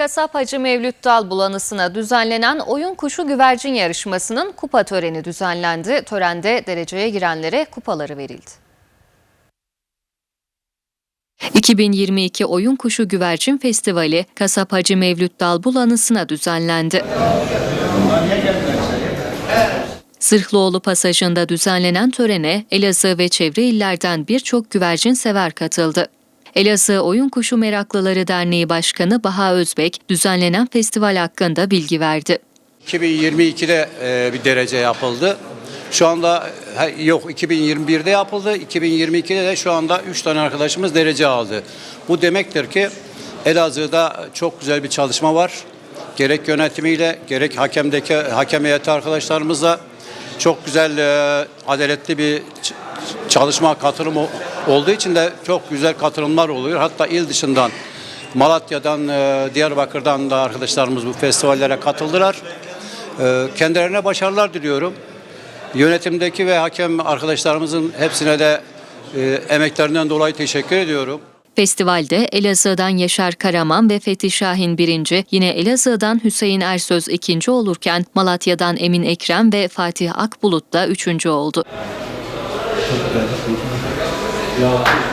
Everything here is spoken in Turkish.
Kasap Hacı Mevlüt Dal bulanısına düzenlenen oyun kuşu güvercin yarışmasının kupa töreni düzenlendi. Törende dereceye girenlere kupaları verildi. 2022 Oyun Kuşu Güvercin Festivali Kasap Hacı Mevlüt Dal bulanısına düzenlendi. Zırhlıoğlu Pasajı'nda düzenlenen törene Elazığ ve çevre illerden birçok güvercin sever katıldı. Elazığ Oyun Kuşu Meraklıları Derneği Başkanı Baha Özbek düzenlenen festival hakkında bilgi verdi. 2022'de e, bir derece yapıldı. Şu anda yok 2021'de yapıldı. 2022'de de şu anda 3 tane arkadaşımız derece aldı. Bu demektir ki Elazığ'da çok güzel bir çalışma var. Gerek yönetimiyle gerek hakemdeki hakem heyeti arkadaşlarımızla çok güzel e, adaletli bir çalışma katılım olduğu için de çok güzel katılımlar oluyor. Hatta il dışından Malatya'dan, e, Diyarbakır'dan da arkadaşlarımız bu festivallere katıldılar. E, Kendilerine başarılar diliyorum. Yönetimdeki ve hakem arkadaşlarımızın hepsine de e, emeklerinden dolayı teşekkür ediyorum. Festivalde Elazığ'dan Yaşar Karaman ve Fethi Şahin birinci, yine Elazığ'dan Hüseyin Ersöz ikinci olurken Malatya'dan Emin Ekrem ve Fatih Akbulut da üçüncü oldu. Y'all.